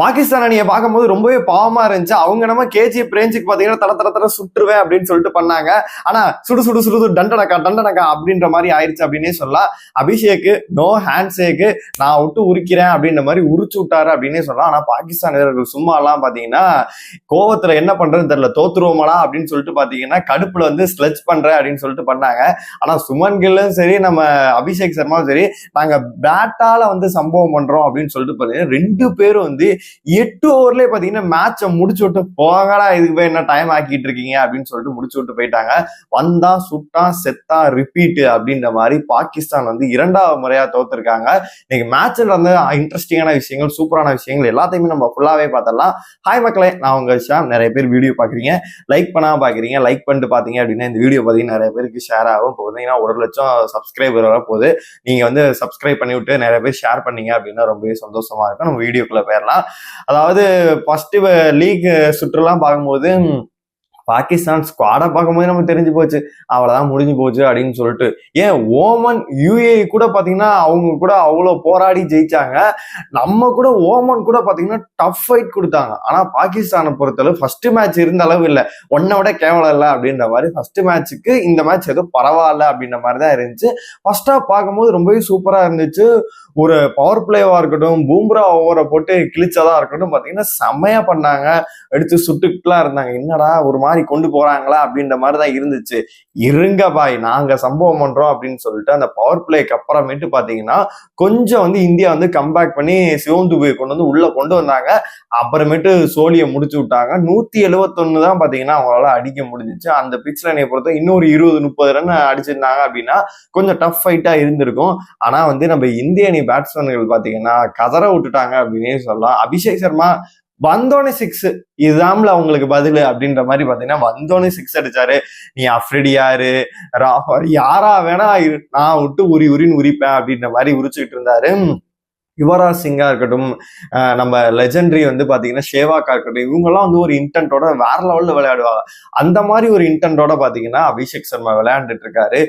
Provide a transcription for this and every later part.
பாகிஸ்தான் அணியை பார்க்கும்போது ரொம்பவே பாவமா இருந்துச்சு. அவங்க நம்ம கேஜிஎஃப் ரேஞ்சுக்கு பார்த்தீங்கன்னா தர தர தர சுட்டுருவேன் அப்படின்னு சொல்லிட்டு பண்ணாங்க. ஆனா சுடு சுடு சுடு டண்டனக்கா டண்டனக்கா அப்படின்ற மாதிரி ஆயிடுச்சு அப்படின்னே சொல்லலாம். அபிஷேக்கு நோ ஹேண்ட் ஷேக்கு நான் விட்டு உரிக்கிறேன் அப்படின்ற மாதிரி உரிச்சு விட்டாரு அப்படின்னே சொல்லலாம். ஆனா பாகிஸ்தான் வீரர்கள் சும்மா எல்லாம் பாத்தீங்கன்னா கோவத்துல என்ன பண்றதுன்னு தெரியல. தோத்துருவோமாடா அப்படின்னு சொல்லிட்டு பாத்தீங்கன்னா கடுப்புல வந்து ஸ்லெச் பண்றேன் அப்படின்னு சொல்லிட்டு பண்ணாங்க. ஆனா சுமன் கில்லும் சரி நம்ம அபிஷேக் சர்மாவும் சரி நாங்க பேட்டால வந்து சம்பவம் பண்றோம் அப்படின்னு சொல்லிட்டு பாத்தீங்கன்னா ரெண்டு பேரும் வந்து எட்டு ஓவர்லயே பாத்தீங்கன்னா மேட்சை முடிச்சு விட்டு போகடா இதுக்கு போய் என்ன டைம் ஆக்கிட்டு இருக்கீங்க அப்படின்னு சொல்லிட்டு முடிச்சு விட்டு போயிட்டாங்க. வந்தா சுட்டா செத்தா ரிப்பீட் அப்படின்ற மாதிரி பாகிஸ்தான் வந்து இரண்டாவது முறையா தோத்துருக்காங்க. இன்னைக்கு மேட்ச்ல வந்து இன்ட்ரெஸ்டிங்கான விஷயங்கள் சூப்பரான விஷயங்கள் எல்லாத்தையுமே நம்ம ஃபுல்லாவே பார்த்தலாம் ஹாய் மக்களே நான் உங்க ஷாம். நிறைய பேர் வீடியோ பாக்குறீங்க லைக் பண்ணாம பாக்குறீங்க லைக் பண்ணிட்டு பாத்தீங்க அப்படின்னா இந்த வீடியோ பாத்தீங்கன்னா நிறைய பேருக்கு ஷேர் ஆகும். இப்போ பார்த்தீங்கன்னா ஒரு லட்சம் சப்ஸ்கிரைபர் வர போகுது நீங்க வந்து சப்ஸ்கிரைப் பண்ணி விட்டு நிறைய பேர் ஷேர் பண்ணீங்க அப்படின்னா ரொம்பவே சந்தோஷமா இருக்கும். நம்ம வீடியோக்குள்ள போயிடலாம். அதாவது ஃபர்ஸ்ட் லீக் சுற்றுலாம் பார்க்கும்போது பாகிஸ்தான் ஸ்குவாடை பார்க்கும்போது நம்ம தெரிஞ்சு போச்சு. அவ்வளோதான் முடிஞ்சு போச்சு அப்படின்னு சொல்லிட்டு. ஏன் ஓமன் யூஏ கூட பார்த்தீங்கன்னா அவங்க கூட அவ்வளோ போராடி ஜெயிச்சாங்க. நம்ம கூட ஓமன் கூட பார்த்தீங்கன்னா டஃப் ஃபைட் கொடுத்தாங்க. ஆனால் பாகிஸ்தானை பொறுத்தளவு ஃபர்ஸ்ட் மேட்ச் இருந்த அளவு இல்லை. ஒன்றை விட கேவலம் இல்லை அப்படின்ற மாதிரி ஃபர்ஸ்ட் மேட்ச்சுக்கு இந்த மேட்ச் எதுவும் பரவாயில்ல அப்படின்ற மாதிரி தான் இருந்துச்சு. ஃபர்ஸ்ட் ஹாஃப் பார்க்கும்போது ரொம்பவே சூப்பராக இருந்துச்சு. ஒரு பவர் பிளேவாக இருக்கட்டும் பூம்ரா ஓவரை போட்டு கிழிச்சதாக இருக்கட்டும் பார்த்தீங்கன்னா செம்மையாக பண்ணாங்க. எடுத்து சுட்டுக்கிட்டுலாம் இருந்தாங்க. என்னடா ஒரு மாதிரி கொண்டு போறாங்களா அப்படின்ற மாதிரி தான் இருந்துச்சு. இருங்க பாய் நாங்க சம்பவம் பண்றோம் அப்படின்னு சொல்லிட்டு அந்த பவர் பிளேக்கு அப்புறமேட்டு பாத்தீங்கன்னா கொஞ்சம் வந்து இந்தியா வந்து கம்பேக் பண்ணி சிவம் துபை கொண்டு வந்து உள்ள கொண்டு வந்தாங்க. அப்புறமேட்டு சோழியை முடிச்சு விட்டாங்க. நூத்தி எழுவத்தொன்னு தான் பாத்தீங்கன்னா அவங்களால அடிக்க முடிஞ்சிச்சு. அந்த பிச் லைனை பொறுத்த இன்னொரு இருபது முப்பது ரன் அடிச்சிருந்தாங்க அப்படின்னா கொஞ்சம் டஃப் ஃபைட்டா இருந்திருக்கும். ஆனா வந்து நம்ம இந்திய அணி பேட்ஸ்மேன்கள் பாத்தீங்கன்னா கதற விட்டுட்டாங்க அப்படின்னே சொல்லலாம். அபிஷேக் சர்மா வந்தோடனே சிக்ஸ் இதுதான்ல அவங்களுக்கு பதில் அப்படின்ற மாதிரி பாத்தீங்கன்னா வந்தோடனே சிக்ஸ் அடிச்சாரு. நீ அஃப்ரிடியாரு ராஃபர் யாரா வேணா நான் விட்டு உரி உரின்னு உரிப்பேன் அப்படின்ற மாதிரி உரிச்சுக்கிட்டு இருந்தாரு. யுவராஜ் சிங்கா இருக்கட்டும் நம்ம லெஜெண்டரி வந்து பார்த்தீங்கன்னா ஷேவாக்கா இருக்கட்டும் இவங்கெல்லாம் வந்து ஒரு இன்டென்ட்டோட வேற லெவல்ல விளையாடுவாங்க. அந்த மாதிரி ஒரு இன்டென்ட்டோட பார்த்தீங்கன்னா அபிஷேக் சர்மா விளையாண்டுட்டு இருக்காரு.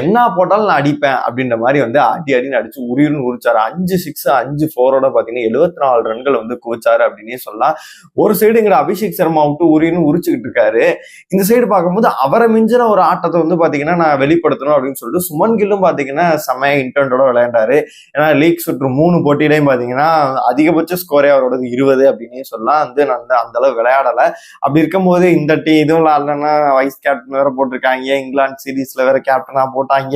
என்ன போட்டாலும் நான் அடிப்பேன் அப்படின்ற மாதிரி வந்து அடி அடின்னு அடிச்சு உரின்னு உரிச்சாரு. அஞ்சு சிக்ஸ் அஞ்சு ஃபோரோட பாத்தீங்கன்னா எழுபத்தி நாலு ரன்கள் வந்து குவிச்சாரு அப்படின்னே சொல்லலாம். ஒரு சைடு இங்க அபிஷேக் சர்மா விட்டு உரின்னு உரிச்சுக்கிட்டு இருக்காரு. இந்த சைடு பார்க்கும்போது அவரை மிஞ்சின ஒரு ஆட்டத்தை வந்து பாத்தீங்கன்னா நான் வெளிப்படுத்தணும் அப்படின்னு சொல்லிட்டு சுமன் கில்லும் பாத்தீங்கன்னா செம்மையா இன்டென்ட்டோட விளையாண்டாரு. ஏன்னா லீக் சுற்று மூணு போட்டியிலையும் பார்த்தீங்கன்னா அதிகபட்ச ஸ்கோரே அவரோடது இருபது அப்படின்னே சொல்லலாம். வந்து நான் அந்த அளவு விளையாடலை. அப்படி இருக்கும்போது இந்த டீ இதுவும் இல்லைன்னா வைஸ் கேப்டன் வேற போட்டிருக்காங்க. இங்கிலாந்து சீரீஸ்ல வேற கேப்டனா போட்டாங்க.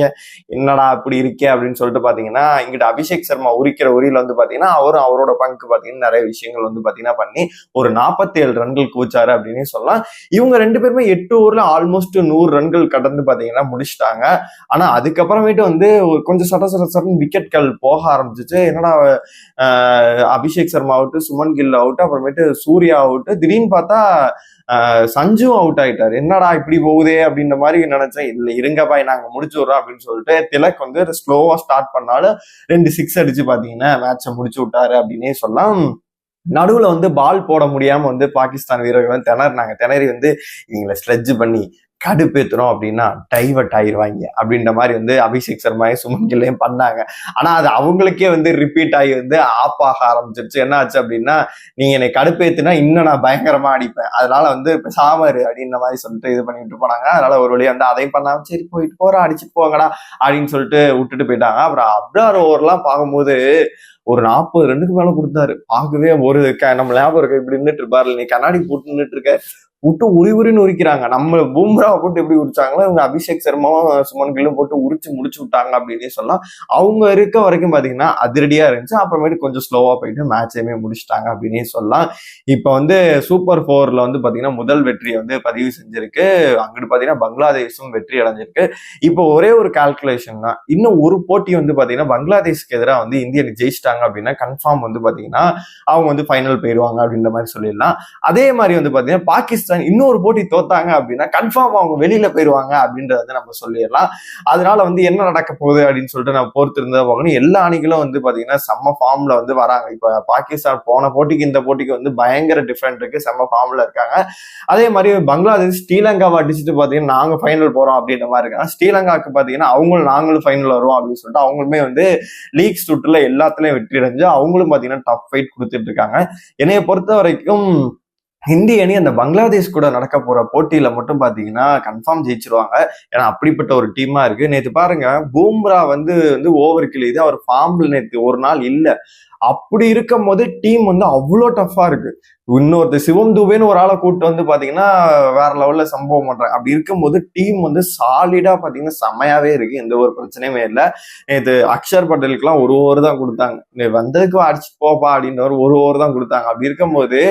என்னடா அப்படி இருக்கே அப்படின்னு சொல்லிட்டு பாத்தீங்கன்னா இங்கிட்ட அபிஷேக் சர்மா உரிக்கிற உரியில வந்து பாத்தீங்கன்னா அவரும் அவரோட பங்கு பாத்தீங்கன்னா நிறைய விஷயங்கள் வந்து பாத்தீங்கன்னா பண்ணி ஒரு நாற்பத்தி ஏழு ரன்கள் கூச்சாரு அப்படின்னு சொல்லலாம். இவங்க ரெண்டு பேருமே எட்டு ஓவர்ல ஆல்மோஸ்ட் நூறு ரன்கள் கடந்து பாத்தீங்கன்னா முடிச்சிட்டாங்க. ஆனா அதுக்கப்புறமேட்டு வந்து ஒரு கொஞ்சம் சட்ட சட்ட சட்டன் விக்கெட்கள் போக ஆரம்பிச்சிச்சு. என்னடா அபிஷேக் சர்மா அவுட்டு சுமன் கில் அவுட் அப்புறமேட்டு சூர்யா அவுட்டு திடீர்னு பார்த்தா சஞ்சு அவுட் ஆயிட்டாரு. என்னடா இப்படி போகுதே அப்படின்ற மாதிரி நினைச்சேன். இல்லை இருங்கப்பா நாங்கள் முடிச்சு விடுறோம் அப்படின்னு சொல்லிட்டு திலக் வந்து ஸ்லோவாக ஸ்டார்ட் பண்ணாலும் ரெண்டு சிக்ஸ் அடிச்சு பார்த்தீங்கன்னா மேட்சை முடிச்சு விட்டாரு அப்படின்னே சொல்லலாம். நடுவில் வந்து பால் போட முடியாமல் வந்து பாகிஸ்தான் வீரர்கள் திணறினாங்க. திணறி வந்து இவங்களை ஸ்ட்ரெட்ஜ் பண்ணி கடுப்பேற்றுறோம் அப்படின்னா டைவர்ட் ஆயிடுவாங்க அப்படின்ற மாதிரி வந்து அபிஷேக் சர்மாயும் சுமன் கில்லையும் பண்ணாங்க. ஆனால் அது அவங்களுக்கே வந்து ரிப்பீட் ஆகி வந்து ஆப்பாக ஆரம்பிச்சிருச்சு. என்ன ஆச்சு அப்படின்னா நீங்கள் என்னை கடுப்பேற்றுனா இன்னும் நான் பயங்கரமாக அடிப்பேன். அதனால வந்து இப்போ இரு அப்படின்ற மாதிரி சொல்லிட்டு இது பண்ணிட்டு போனாங்க. அதனால ஒரு வழியாக வந்து அதையும் பண்ணாம சரி போயிட்டு போகிறோம் அடிச்சுட்டு போங்கடா அப்படின்னு சொல்லிட்டு விட்டுட்டு போயிட்டாங்க. அப்புறம் அப்ரார் ஓவர்லாம் பார்க்கும்போது ஒரு நாற்பது ரெண்டுக்கு மேலே கொடுத்தாரு. பார்க்கவே ஒரு க- நம்ம ஞாபகம் இருக்கு. இப்படி நின்றுட்டு இருப்பாரு நீ கண்ணாடி போட்டு நின்றுட்டு இருக்க. விட்டு உரி உரின்னு உரிக்கிறாங்க. நம்ம பூம்ராவை போட்டு எப்படி உரிச்சாங்களோ இவங்க அபிஷேக் சர்மாவும் சுமன் கில்லும் போட்டு உரிச்சு முடிச்சு விட்டாங்க அப்படின்னே சொல்லலாம். அவங்க இருக்க வரைக்கும் பாத்தீங்கன்னா அதிரடியா இருந்துச்சு. அப்புறமேட்டு கொஞ்சம் ஸ்லோவா போயிட்டு மேட்சையுமே முடிச்சிட்டாங்க அப்படின்னே சொல்லலாம். இப்போ வந்து சூப்பர் ஃபோரில் வந்து பாத்தீங்கன்னா முதல் வெற்றியை வந்து பதிவு செஞ்சிருக்கு. அங்கிட்டு பாத்தீங்கன்னா பங்களாதேஷும் வெற்றி அடைஞ்சிருக்கு. இப்போ ஒரே ஒரு கால்குலேஷன் தான். இன்னும் ஒரு போட்டி வந்து பாத்தீங்கன்னா பங்களாதேஷ்க்கு எதிராக வந்து இந்தியா ஜெயிச்சிட்டாங்க அப்படின்னா கன்ஃபார்ம் வந்து பாத்தீங்கன்னா அவங்க வந்து ஃபைனல் போயிடுவாங்க அப்படின்ற மாதிரி சொல்லிடலாம். அதே மாதிரி வந்து பாத்தீங்கன்னா பாகிஸ்தான் பாகிஸ்தான் இன்னொரு போட்டி தோத்தாங்க அப்படின்னா கன்ஃபார்ம் அவங்க வெளியில போயிருவாங்க அப்படின்றத வந்து நம்ம சொல்லிடலாம். அதனால வந்து என்ன நடக்க போகுது அப்படின்னு சொல்லிட்டு நம்ம பொறுத்திருந்தா போகணும் பார்க்கணும். எல்லா அணிகளும் வந்து பாத்தீங்கன்னா செம்ம ஃபார்ம்ல வந்து வராங்க. இப்ப பாகிஸ்தான் போன போட்டிக்கு இந்த போட்டிக்கு வந்து பயங்கர டிஃப்ரெண்ட் இருக்கு. செம்ம ஃபார்ம்ல இருக்காங்க. அதே மாதிரி பங்களாதேஷ் ஸ்ரீலங்காவை அடிச்சுட்டு பாத்தீங்கன்னா நாங்க ஃபைனல் போறோம் அப்படின்ற மாதிரி இருக்காங்க. ஸ்ரீலங்காவுக்கு பாத்தீங்கன்னா அவங்களும் நாங்களும் ஃபைனல் வருவோம் அப்படின்னு சொல்லிட்டு அவங்களுமே வந்து லீக் சுற்றுல எல்லாத்துலயும் வெற்றி அடைஞ்சு அவங்களும் பாத்தீங்கன்னா டஃப் ஃபைட் கொடுத்துட்டு இருக்காங்க. என்னைய பொறுத்த வரைக்கும் இந்திய அணி அந்த பங்களாதேஷ் கூட நடக்க போற போட்டியில மட்டும் பாத்தீங்கன்னா கன்ஃபார்ம் ஜெயிச்சிருவாங்க. ஏன்னா அப்படிப்பட்ட ஒரு டீமா இருக்கு. நேத்து பாருங்க பூம்ரா வந்து வந்து ஓவர் கிளியுது அவர் ஃபார்ம்ல நேத்து ஒரு நாள் இல்ல. அப்படி இருக்கும் போது டீம் வந்து அவ்வளோ டஃப்பாக இருக்கு. இன்னொருத்தர் சிவம் துபேன்னு ஒரு ஆளை கூப்பிட்டு வந்து பாத்தீங்கன்னா வேற லெவல்ல சம்பவம் பண்றாங்க அப்படி இருக்கும்போது டீம் வந்து சாலிடா பாத்தீங்கன்னா செமையாவே இருக்கு. எந்த ஒரு பிரச்சனையுமே இல்லை. நேற்று அக்ஷர் பட்டேலுக்குலாம் ஒரு ஓவர் தான் கொடுத்தாங்க. நீ வந்ததுக்கு அடிச்சு போப்பா அப்படின்றவர் ஒரு ஒரு ஓவர் தான் கொடுத்தாங்க. அப்படி இருக்கும்போது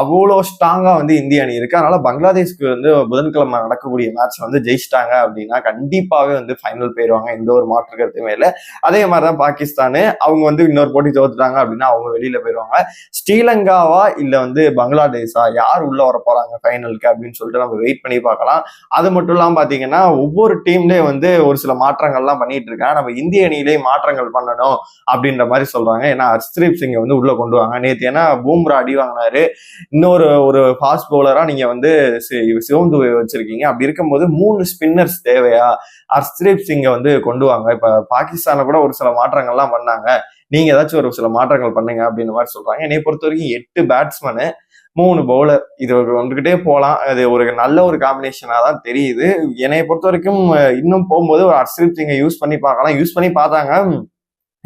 அவ்வளோ ஸ்ட்ராங்கா வந்து இந்திய அணி இருக்கு. அதனால பங்களாதேஷ்க்கு வந்து புதன்கிழமை நடக்கக்கூடிய மேட்ச் வந்து ஜெயிச்சிட்டாங்க அப்படின்னா கண்டிப்பாவே வந்து ஃபைனல் போயிடுவாங்க எந்த ஒரு மாற்று கருத்துமே இல்லை. அதே மாதிரிதான் பாகிஸ்தானு. அவங்க வந்து இன்னொரு போட்டி தோத்துட்டாங்க அப்படின்னா அவங்க வெளியில போயிடுவாங்க ஸ்ரீலங்காவா இல்ல வந்து பங்களாதேஷா? யார் உள்ள வர போறாங்க ஃபைனலுக்கு அப்படின்னு சொல்லிட்டு நம்ம வெயிட் பண்ணி பார்க்கலாம். அது மட்டும் இல்லாம பாத்தீங்கன்னா ஒவ்வொரு டீம்லயே வந்து ஒரு சில மாற்றங்கள்லாம் பண்ணிட்டு இருக்காங்க. நம்ம இந்திய அணியிலேயே மாற்றங்கள் பண்ணணும் அப்படின்ற மாதிரி சொல்றாங்க. ஏன்னா ஹர்ஷ்தீப் சிங்கை வந்து உள்ள கொண்டு வாங்க. நேற்று ஏன்னா பூம்ரா அடி வாங்கினாரு. இன்னொரு ஒரு ஃபாஸ்ட் பவுலரா நீங்க வந்து சிவந்து வச்சிருக்கீங்க. அப்படி இருக்கும்போது மூணு ஸ்பின்னர்ஸ் தேவையா? ஹர்ஷ்தீப் சிங்கை வந்து கொண்டு வாங்க. இப்ப பாகிஸ்தான கூட ஒரு சில மாற்றங்கள்லாம் பண்ணாங்க. நீங்க ஏதாச்சும் ஒரு சில மாற்றங்கள் பண்ணுங்க அப்படின்னு மாதிரி சொல்றாங்க. என்னை பொறுத்த வரைக்கும் எட்டு பேட்ஸ்மேனு மூணு பவுலர் இது ஒரு வந்துகிட்டே போகலாம் அது ஒரு நல்ல ஒரு காம்பினேஷனாக தான் தெரியுது. என்னை பொறுத்த வரைக்கும் இன்னும் போகும்போது ஒரு ஹர்ஷ்தீப் சிங்கை யூஸ் பண்ணி பார்க்கலாம். யூஸ் பண்ணி பார்த்தாங்க.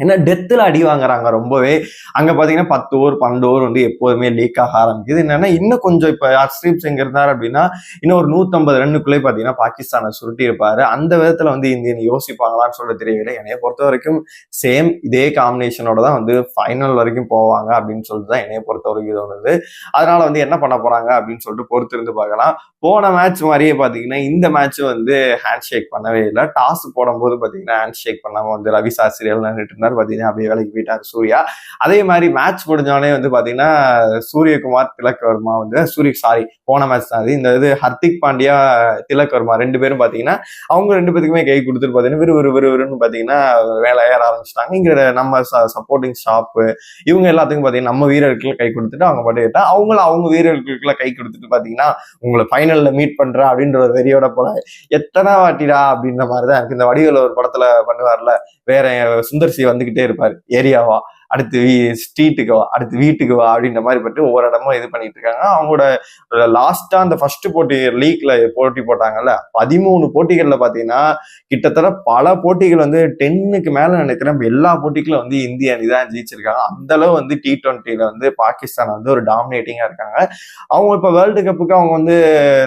ஏன்னா டெத்தில் அடி வாங்குறாங்க ரொம்பவே. அங்கே பார்த்தீங்கன்னா பத்து ஓவர் பன்னெண்டு ஓவர் வந்து எப்போதுமே லீக் ஆக ஆரம்பிக்குது. என்னன்னா இன்னும் கொஞ்சம் இப்போ ஹர்ஷ்தீப் சிங் இருந்தார் அப்படின்னா இன்னும் ஒரு நூற்றம்பது ரன்னுக்குள்ளே பார்த்தீங்கன்னா பாகிஸ்தானை சுருட்டி இருப்பாரு அந்த விதத்தில் வந்து இந்தியன் யோசிப்பாங்களான்னு சொல்ல தெரியவில்லை. என்னைய பொறுத்த வரைக்கும் சேம் இதே காம்பினேஷனோட தான் வந்து ஃபைனல் வரைக்கும் போவாங்க அப்படின்னு சொல்லிட்டு தான் என்னைய பொறுத்த வரைக்கும் தோணுது. அதனால வந்து என்ன பண்ண போறாங்க அப்படின்னு சொல்லிட்டு பொறுத்து இருந்து பார்க்கலாம். போன மேட்ச் மாதிரியே பார்த்தீங்கன்னா இந்த மேட்ச் வந்து ஹேண்ட் ஷேக் பண்ணவே இல்லை. டாஸ் போடும்போது பார்த்தீங்கன்னா ஹேண்ட் ஷேக் பண்ணாமல் வந்து ரவி சாஸ்திரி எல்லாம் இருந்தார் பாத்தீங்கன்னா அப்படியே வேலைக்கு போயிட்டார் சூர்யா. அதே மாதிரி மேட்ச் முடிஞ்சோடனே வந்து பாத்தீங்கன்னா சூரியகுமார் திலக்வர்மா வந்து சூரிய சாரி போன மேட்ச் தான் அது. இந்த இது ஹர்திக் பாண்டியா திலக்வர்மா ரெண்டு பேரும் பார்த்தீங்கன்னா அவங்க ரெண்டு பேத்துக்குமே கை கொடுத்துட்டு பாத்தீங்கன்னா விறு விறு விறுன்னு பார்த்தீங்கன்னா வேலை ஏற ஆரம்பிச்சிட்டாங்க இங்கே நம்ம சப்போர்ட்டிங் ஷாப்பு இவங்க எல்லாத்துக்கும் பார்த்தீங்கன்னா நம்ம வீரர்களுக்கு கை கொடுத்துட்டு அவங்க பாட்டு அவங்களும் அவங்க வீரர்களுக்குள்ள கை கொடுத்துட்டு பார்த்தீங்கன்னா உங்களை ஃபைனலில் மீட் பண்ணுறேன் அப்படின்ற ஒரு வெறியோட போல எத்தனை வாட்டிடா அப்படின்ற மாதிரி தான் எனக்கு இந்த வடிவில் ஒரு படத்தில் பண்ணுவார்ல வேற சுந்தர் வந்து வந்துகிட்டே இருப்பாரு. ஏரியாவா? அடுத்து ஸ்ட்ரீட்டுக்கு வா அடுத்து வீட்டுக்கு வா அப்படின்ற மாதிரி பட்டு ஒவ்வொரு இடமும் இது பண்ணிட்டு இருக்காங்க. அவங்களோட லாஸ்டா அந்த ஃபர்ஸ்ட் போட்டி லீக்ல போட்டி போட்டாங்கல்ல பதிமூணு போட்டிகள்ல பாத்தீங்கன்னா கிட்டத்தட்ட பல போட்டிகள் வந்து டென்னுக்கு மேல நினைக்கிறேன். எல்லா போட்டிகளும் வந்து இந்திய அணி தான் ஜெயிச்சிருக்காங்க. அந்த அளவு வந்து டி டுவெண்ட்டில வந்து பாகிஸ்தான் வந்து ஒரு டாமினேட்டிங்கா இருக்காங்க. அவங்க இப்ப வேர்ல்டு கப்புக்கு அவங்க வந்து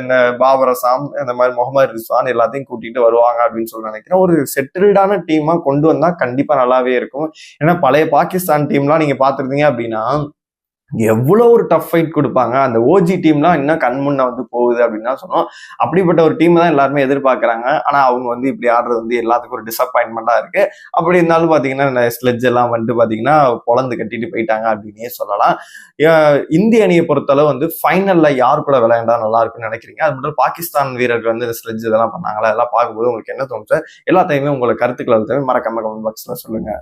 இந்த பாபர் அசாம் இந்த மாதிரி முகமது ரிஸ்வான் எல்லாத்தையும் கூட்டிட்டு வருவாங்க அப்படின்னு சொல்லி நினைக்கிறேன். ஒரு செட்டில்டான டீமா கொண்டு வந்தா கண்டிப்பா நல்லாவே இருக்கும். ஏன்னா பழைய பாகிஸ்தான் டீம்லாம் நீங்கள் பார்த்துருந்தீங்க அப்படின்னா எவ்வளோ ஒரு டஃப் ஃபைட் கொடுப்பாங்க. அந்த ஓஜி டீம்லாம் இன்னும் கண்முன்ன வந்து போகுது அப்படின்னு தான் சொன்னோம். அப்படிப்பட்ட ஒரு டீம் தான் எல்லாருமே எதிர்பார்க்குறாங்க. ஆனால் அவங்க வந்து இப்படி ஆடுறது வந்து எல்லாத்துக்கும் ஒரு டிசப்பாயின்மெண்ட்டாக இருக்குது அப்படி இருந்தாலும் பார்த்தீங்கன்னா இந்த ஸ்லெட்ஜ் எல்லாம் வந்துட்டு பார்த்தீங்கன்னா பொழந்து கட்டிட்டு போயிட்டாங்க அப்படின்னே சொல்லலாம். இந்திய அணியை பொறுத்தளவு வந்து ஃபைனலில் யார் கூட விளையாண்டா நல்லா இருக்கும்னு நினைக்கிறீங்க? அது மட்டும் பாகிஸ்தான் வீரர்கள் வந்து இந்த ஸ்லெட்ஜ் இதெல்லாம் பண்ணாங்களா? அதெல்லாம் பார்க்கும்போது உங்களுக்கு என்ன தோணுச்சு? எல்லாத்தையுமே உங்களுக்கு கருத்துக்களை வந்து மறக்காம கமெண்ட் பாக்ஸில் சொல்லுங்கள்